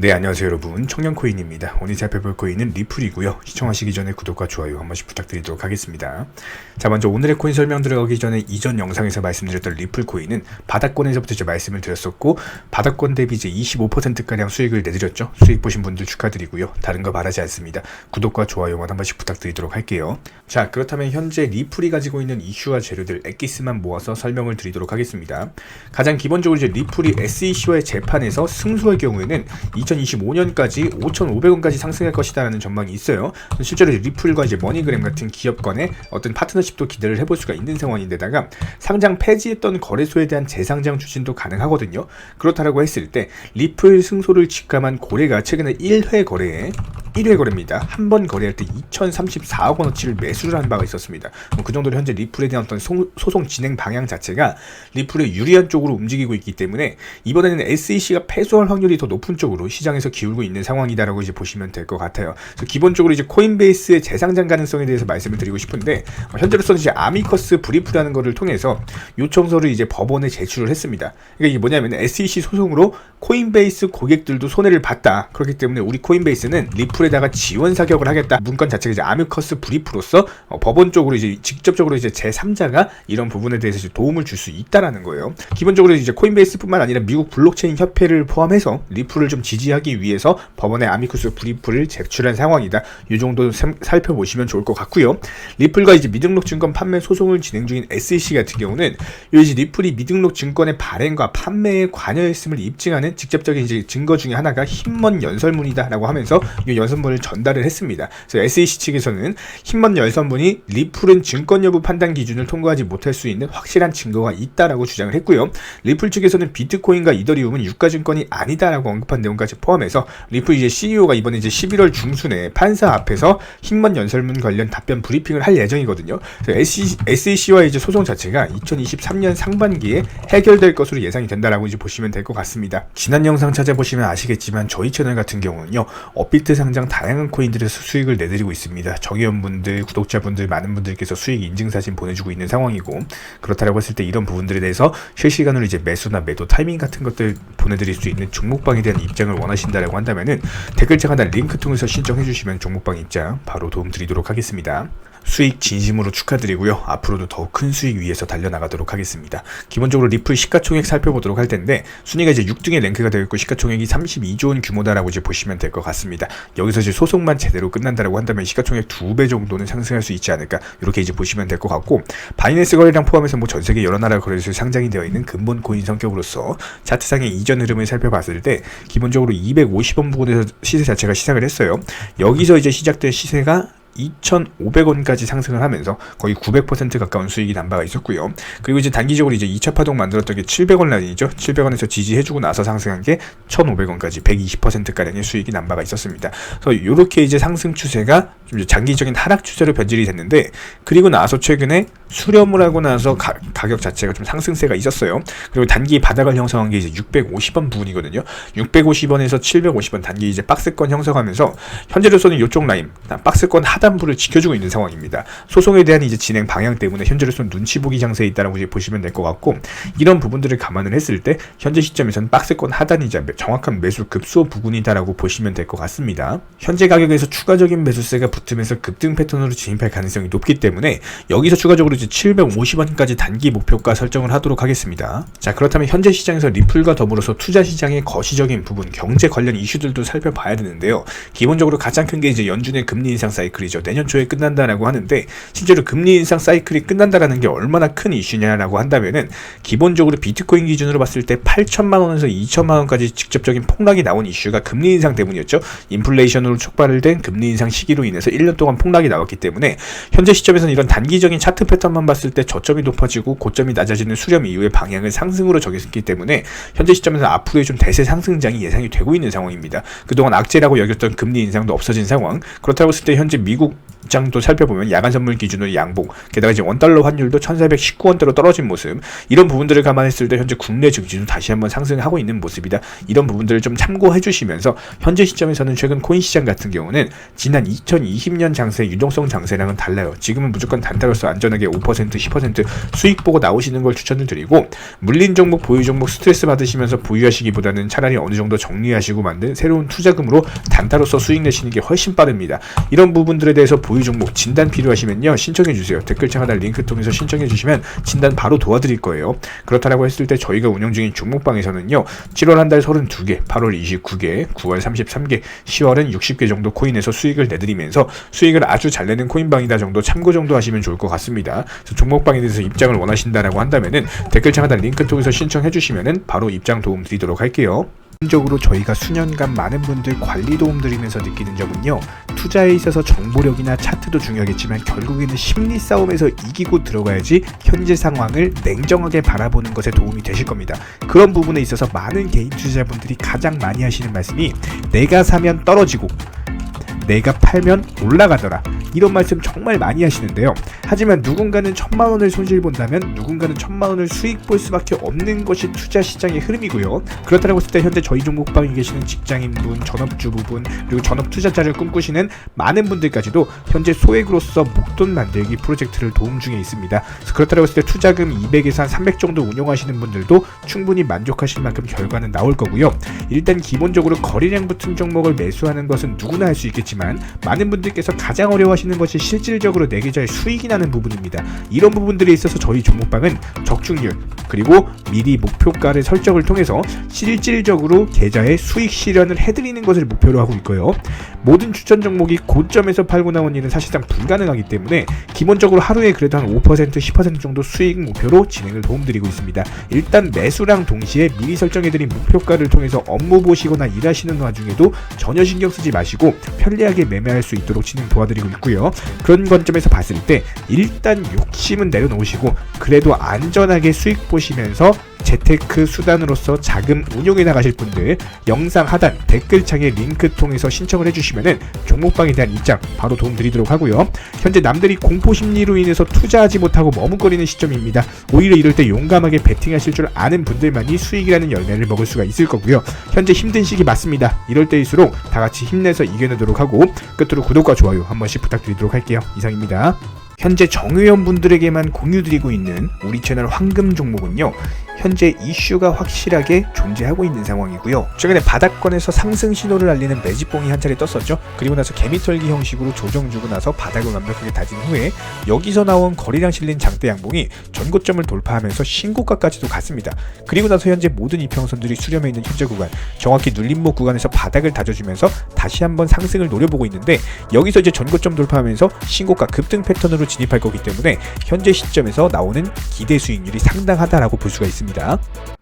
네 안녕하세요 여러분. 청년코인입니다. 오늘 살펴볼 코인은 리플이고요. 시청하시기 전에 구독과 좋아요 한 번씩 부탁드리도록 하겠습니다. 자 먼저 오늘의 코인 설명 들어가기 전에 이전 영상에서 말씀드렸던 리플 코인은 바닥권에서부터 이제 말씀을 드렸었고 바닥권 대비 이제 25%가량 수익을 내드렸죠. 수익 보신 분들 축하드리고요. 다른 거 바라지 않습니다. 구독과 좋아요만 한 번씩 부탁드리도록 할게요. 자 그렇다면 현재 리플이 가지고 있는 이슈와 재료들 엑기스만 모아서 설명을 드리도록 하겠습니다. 가장 기본적으로 이제 리플이 SEC와의 재판에서 승소할 경우에는 2025년까지 5,500원까지 상승할 것이다라는 전망이 있어요. 실제로 리플과 이제 머니그램 같은 기업 간의 어떤 파트너십도 기대를 해볼 수가 있는 상황인데다가 상장 폐지했던 거래소에 대한 재상장 추진도 가능하거든요. 그렇다라고 했을 때 리플 승소를 직감한 고래가 최근에 1회 거래에 1회 거래입니다. 한 번 거래할 때 2,034억 원어치를 매수를 한 바가 있었습니다. 뭐그 정도로 현재 리플에 대한 어떤 소, 소송 진행 방향 자체가 리플에 유리한 쪽으로 움직이고 있기 때문에 이번에는 SEC가 패소할 확률이 더 높은 쪽으로 시장에서 기울고 있는 상황이다라고 이제 보시면 될 것 같아요. 기본적으로 이제 코인베이스의 재상장 가능성에 대해서 말씀을 드리고 싶은데 어, 현재로서는 이제 아미커스 브리프라는 거를 통해서 요청서를 이제 법원에 제출을 했습니다. 그러니까 이게 뭐냐면 SEC 소송으로 코인베이스 고객들도 손해를 봤다. 그렇기 때문에 우리 코인베이스는 리플 에다가 지원 사격을 하겠다. 문건 자체가 이제 아미커스 브리프로서 어, 법원 쪽으로 이제 직접적으로 이제 제3자가 이런 부분에 대해서 이제 도움을 줄 수 있다라는 거예요. 기본적으로 이제 코인베이스뿐만 아니라 미국 블록체인 협회를 포함해서 리플을 좀 지지하기 위해서 법원에 아미커스 브리프를 제출한 상황이다. 이 정도 샘- 살펴보시면 좋을 것 같고요. 리플과 이제 미등록 증권 판매 소송을 진행 중인 SEC 같은 경우는 이 이제 리플이 미등록 증권의 발행과 판매에 관여했음을 입증하는 직접적인 이제 증거 중에 하나가 힘먼 연설문이다라고 하면서 이 연 설문을 전달을 했습니다. 그래서 SEC 측에서는 힘먼 연설문이 리플은 증권 여부 판단 기준을 통과하지 못할 수 있는 확실한 증거가 있다라고 주장을 했고요. 리플 측에서는 비트코인과 이더리움은 유가증권이 아니다라고 언급한 내용까지 포함해서 리플 이제 CEO가 이번에 이제 11월 중순에 판사 앞에서 힘먼 연설문 관련 답변 브리핑을 할 예정이거든요. SEC와 이제 소송 자체가 2023년 상반기에 해결될 것으로 예상이 된다라고 이제 보시면 될 것 같습니다. 지난 영상 찾아보시면 아시겠지만 저희 채널 같은 경우는요 업비트 상장 다양한 코인들에서 수익을 내드리고 있습니다. 정회원분들, 구독자분들 많은 분들께서 수익 인증 사진 보내주고 있는 상황이고 그렇다라고 했을 때 이런 부분들에 대해서 실시간으로 이제 매수나 매도 타이밍 같은 것들 보내드릴 수 있는 종목방에 대한 입장을 원하신다라고 한다면은 댓글창 하단 링크 통해서 신청해 주시면 종목방 입장 바로 도움 드리도록 하겠습니다. 수익 진심으로 축하드리고요. 앞으로도 더큰 수익 위해서 달려나가도록 하겠습니다. 기본적으로 리플 시가총액 살펴보도록 할 텐데 순위가 이제 6등에 랭크가 되어 있고 시가총액이 32조 원 규모다라고 이제 보시면 될 것 같습니다. 여기서 이제 소송만 제대로 끝난다라고 한다면 시가총액 2배 정도는 상승할 수 있지 않을까 이렇게 이제 보시면 될 것 같고 바이낸스 거래량 포함해서 뭐 전 세계 여러 나라 거래소에 상장이 되어 있는 근본 코인 성격으로서 차트상의 이전 흐름을 살펴봤을 때 기본적으로 250원 부근에서 시세 자체가 시작을 했어요. 여기서 이제 시작된 시세가 2,500원까지 상승을 하면서 거의 900% 가까운 수익이 난 바가 있었고요. 그리고 이제 단기적으로 이제 2차 파동 만들었던 게 700원 라인이죠. 700원에서 지지해주고 나서 상승한 게 1,500원까지 120% 가량의 수익이 난 바가 있었습니다. 그래서 이렇게 이제 상승 추세가 좀 장기적인 하락 추세로 변질이 됐는데 그리고 나서 최근에 수렴을 하고 나서 가, 격 자체가 좀 상승세가 있었어요. 그리고 단기 바닥을 형성한 게 이제 650원 부분이거든요. 650원에서 750원 단기 이제 박스권 형성하면서 현재로서는 이쪽 라인 박스권 하 단부를 지켜주고 있는 상황입니다. 소송에 대한 이제 진행 방향 때문에 현재로서는 눈치 보기 장세에 있다라고 이제 보시면 될 것 같고 이런 부분들을 감안을 했을 때 현재 시점에서는 박스권 하단이자 매- 정확한 매수 급소 부근이다라고 보시면 될 것 같습니다. 현재 가격에서 추가적인 매수세가 붙으면서 급등 패턴으로 진입할 가능성이 높기 때문에 여기서 추가적으로 이제 750원까지 단기 목표가 설정을 하도록 하겠습니다. 자 그렇다면 현재 시장에서 리플과 더불어서 투자 시장의 거시적인 부분, 경제 관련 이슈들도 살펴봐야 되는데요. 기본적으로 가장 큰 게 이제 연준의 금리 인상 사이클 이죠. 내년 초에 끝난다라고 하는데 실제로 금리 인상 사이클이 끝난다라는 게 얼마나 큰 이슈냐라고 한다면은 기본적으로 비트코인 기준으로 봤을 때 8천만 원에서 2천만 원까지 직접적인 폭락이 나온 이슈가 금리 인상 때문이었죠. 인플레이션으로 촉발된 금리 인상 시기로 인해서 1년 동안 폭락이 나왔기 때문에 현재 시점에서는 이런 단기적인 차트 패턴만 봤을 때 저점이 높아지고 고점이 낮아지는 수렴 이후의 방향을 상승으로 정했기 때문에 현재 시점에서 앞으로의 좀 대세 상승장이 예상이 되고 있는 상황입니다. 그동안 악재라고 여겼던 금리 인상도 없어진 상황. 그렇다고 했을 때 현재 미국 미국 장도 살펴보면 야간 선물 기준으로 양봉, 게다가 이제 원달러 환율도 1,419원대로 떨어진 모습, 이런 부분들을 감안했을 때 현재 국내 증시도 다시 한번 상승하고 있는 모습이다. 이런 부분들을 좀 참고해 주시면서 현재 시점에서는 최근 코인 시장 같은 경우는 지난 2020년 장세 유동성 장세랑은 달라요. 지금은 무조건 단타로서 안전하게 5% 10% 수익 보고 나오시는 걸 추천을 드리고 물린 종목 보유 종목 스트레스 받으시면서 보유하시기보다는 차라리 어느 정도 정리하시고 만든 새로운 투자금으로 단타로서 수익 내시는 게 훨씬 빠릅니다. 이런 부분들 에 대해서 보유 종목 진단 필요하시면요 신청해 주세요. 댓글창 하나 링크 통해서 신청해 주시면 진단 바로 도와드릴 거예요. 그렇다라고 했을 때 저희가 운영 중인 종목방에서는요 7월 한 달 32개, 8월 29개, 9월 33개, 10월은 60개 정도 코인에서 수익을 내드리면서 수익을 아주 잘 내는 코인방이다 정도 참고 정도 하시면 좋을 것 같습니다. 그래서 종목방에 대해서 입장을 원하신다라고 한다면은 댓글창 하나 링크 통해서 신청해 주시면은 바로 입장 도움 드리도록 할게요. 개인적으로 저희가 수년간 많은 분들 관리 도움 드리면서 느끼는 점은요 투자에 있어서 정보 력이나 차트도 중요하겠지만 결국에는 심리 싸움에서 이기고 들어가야지 현재 상황을 냉정하게 바라보는 것에 도움이 되실 겁니다. 그런 부분에 있어서 많은 개인 투자자분들이 가장 많이 하시는 말씀이 내가 사면 떨어지고 내가 팔면 올라가더라 이런 말씀 정말 많이 하시는데요. 하지만 누군가는 천만 원을 손실 본다면 누군가는 천만 원을 수익 볼 수밖에 없는 것이 투자 시장의 흐름이고요. 그렇다고 했을 때 현재 저희 종목방에 계시는 직장인분 전업주부분 그리고 전업 투자자를 꿈꾸시는 많은 분들까지도 현재 소액으로서 목돈 만들기 프로젝트를 도움 중에 있습니다. 그렇다고 했을 때 투자금 200에서 한 300 정도 운용하시는 분들도 충분히 만족하실 만큼 결과는 나올 거고요. 일단 기본적으로 거래량 붙은 종목을 매수하는 것은 누구나 할 수 있겠지만 많은 분들께서 가장 어려워하시는 것이 실질적으로 내 계좌에 수익이 나는 부분입니다. 이런 부분들에 있어서 저희 종목방은 적중률 그리고 미리 목표가를 설정을 통해서 실질적으로 계좌에 수익 실현을 해드리는 것을 목표로 하고 있고요. 모든 추천 종목이 고점에서 팔고 나온 일은 사실상 불가능하기 때문에 기본적으로 하루에 그래도 한 5% 10% 정도 수익 목표로 진행을 도움드리고 있습니다. 일단 매수랑 동시에 미리 설정해드린 목표가를 통해서 업무 보시거나 일하시는 와중에도 전혀 신경 쓰지 마시고 편리하게 매매할 수 있도록 진행 도와드리고 있고요. 그런 관점에서 봤을 때 일단 욕심은 내려놓으시고 그래도 안전하게 수익 보시면서 재테크 수단으로서 자금 운용해 나가실 분들 영상 하단 댓글창에 링크 통해서 신청을 해주시면은 종목방에 대한 입장 바로 도움 드리도록 하고요. 현재 남들이 공포 심리로 인해서 투자하지 못하고 머뭇거리는 시점입니다. 오히려 이럴 때 용감하게 베팅하실 줄 아는 분들만이 수익이라는 열매를 먹을 수가 있을 거고요. 현재 힘든 시기 맞습니다. 이럴 때일수록 다 같이 힘내서 이겨내도록 하고 끝으로 구독과 좋아요 한 번씩 부탁드리도록 할게요. 이상입니다. 현재 정회원 분들에게만 공유드리고 있는 우리 채널 황금 종목은요. 현재 이슈가 확실하게 존재하고 있는 상황이고요. 최근에 바닥권에서 상승 신호를 알리는 매집봉이 한 차례 떴었죠. 그리고 나서 개미털기 형식으로 조정 주고 나서 바닥을 완벽하게 다진 후에 여기서 나온 거리량 실린 장대 양봉이 전고점을 돌파하면서 신고가까지도 갔습니다. 그리고 나서 현재 모든 이평선들이 수렴해 있는 현재 구간, 정확히 눌림목 구간에서 바닥을 다져주면서 다시 한번 상승을 노려보고 있는데 여기서 이제 전고점 돌파하면서 신고가 급등 패턴으로 진입할 거기 때문에 현재 시점에서 나오는 기대 수익률이 상당하다라고 볼 수가 있습니다.